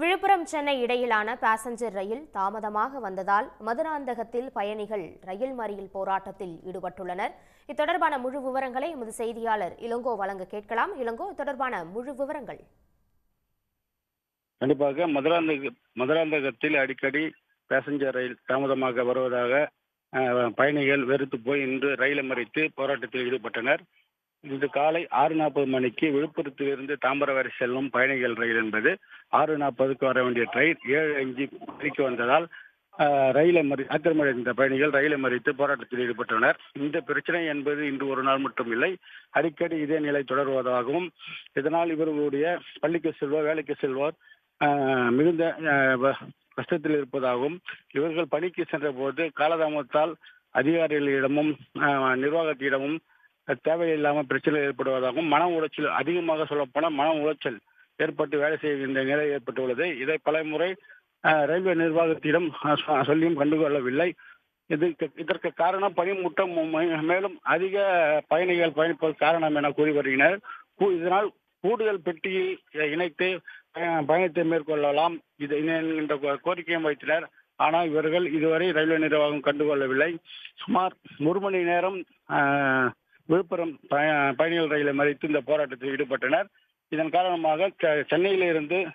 விழுப்புரம் சென்னை இடையிலான பாசஞ்சர் ரயில் தாமதமாக வந்ததால் மதுராந்தகத்தில் பயணிகள் ரயில் மறியல் போராட்டத்தில் ஈடுபட்டுள்ளனர். இத்தொடர்பான முழு விவரங்களை எமது செய்தியாளர் இளங்கோ வழங்க கேட்கலாம். இளங்கோ தொடர்பான முழு விவரங்கள். கண்டிப்பாக மதுராந்தக மதுராந்தகத்தில் அடிக்கடி பேசஞ்சர் ரயில் தாமதமாக வருவதாக பயணிகள் வெறுத்து போய் இன்று ரயிலை மறித்து போராட்டத்தில் ஈடுபட்டனர். இன்று காலை ஆறு நாற்பது மணிக்கு விழுப்புரத்திலிருந்து தாம்பரம் வரை செல்லும் பயணிகள் ரயில் என்பது ஆறு நாற்பதுக்கு வர வேண்டிய ட்ரெயின் ஏழு அஞ்சு மணிக்கு வந்ததால் ரயிலை மறி ஆத்திரமடைந்த பயணிகள் ரயிலை மறித்து போராட்டத்தில் ஈடுபட்டனர். இந்த பிரச்சனை என்பது இன்று ஒரு நாள் மட்டும் இல்லை அடிக்கடி இதே நிலை தொடர்வதாகவும் இதனால் இவர்களுடைய பள்ளிக்கு செல்வோர் வேலைக்கு செல்வோர் ஆஹ் மிகுந்த கஷ்டத்தில் இருப்பதாகவும் இவர்கள் பணிக்கு சென்ற போது காலதாமத்தால் அதிகாரிகளிடமும் நிர்வாகத்திடமும் தேவையில்லாமல் பிரச்சனை ஏற்படுவதாகவும் மன உளைச்சல் அதிகமாக சொல்லப்போனால் மன உளைச்சல் ஏற்பட்டு வேலை செய்கின்ற நிலை ஏற்பட்டுள்ளது. இதை பலமுறை ரயில்வே நிர்வாகத்திடம் சொல்லியும் கண்டுகொள்ளவில்லை. இதுக்கு இதற்கு காரணம் பனிமூட்டம் மேலும் அதிக பயணிகள் பயணிப்பது காரணம் என கூறி வருகின்றனர். இதனால் கூடுதல் பெட்டியில் இணைத்து பயணத்தை மேற்கொள்ளலாம். இது என்கின்ற கோ- கோரிக்கையும் வைத்தனர். ஆனால் இவர்கள் இதுவரை ரயில்வே நிர்வாகம் கண்டுகொள்ளவில்லை. சுமார் ஒரு மணி நேரம் ஆஹ் விழுப்புரம் பயணிகள் ரயிலை மறித்து இந்த போராட்டத்தில் ஈடுபட்டனர். இதன் காரணமாக செ- சென்னையிலிருந்து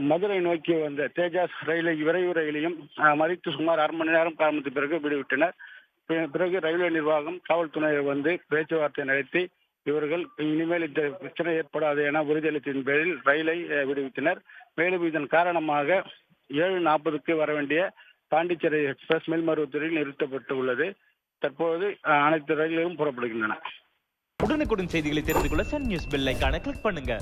மதுரை நோக்கி வந்த தேஜாஸ் ரயிலை விரைவு ரயிலையும் மறித்து சுமார் அரை மணி நேரம் காரணத்துக்கு பிறகு விடுவிட்டனர். பிறகு ரயில்வே நிர்வாகம் காவல்துறையினர் வந்து பேச்சுவார்த்தை நடத்தி இவர்கள் இனிமேல் இந்த பிரச்சனை ஏற்படாது என உறுதியளித்ததின் பேரில் ரயிலை விடுவித்தனர். மேலும் இதன் காரணமாக ஏழு நாற்பதுக்கு வர வேண்டிய பாண்டிச்சேரி எக்ஸ்பிரஸ் மேல்மருவத்தூரில் நிறுத்தப்பட்டு உள்ளது தற்போது அனைத்து ரயில்களும் புறப்படுகின்றன. உடனுக்குடன் செய்திகளை தெரிந்து கொள்ள சன் நியூஸ் பெல் ஐகானை கிளிக் பண்ணுங்க.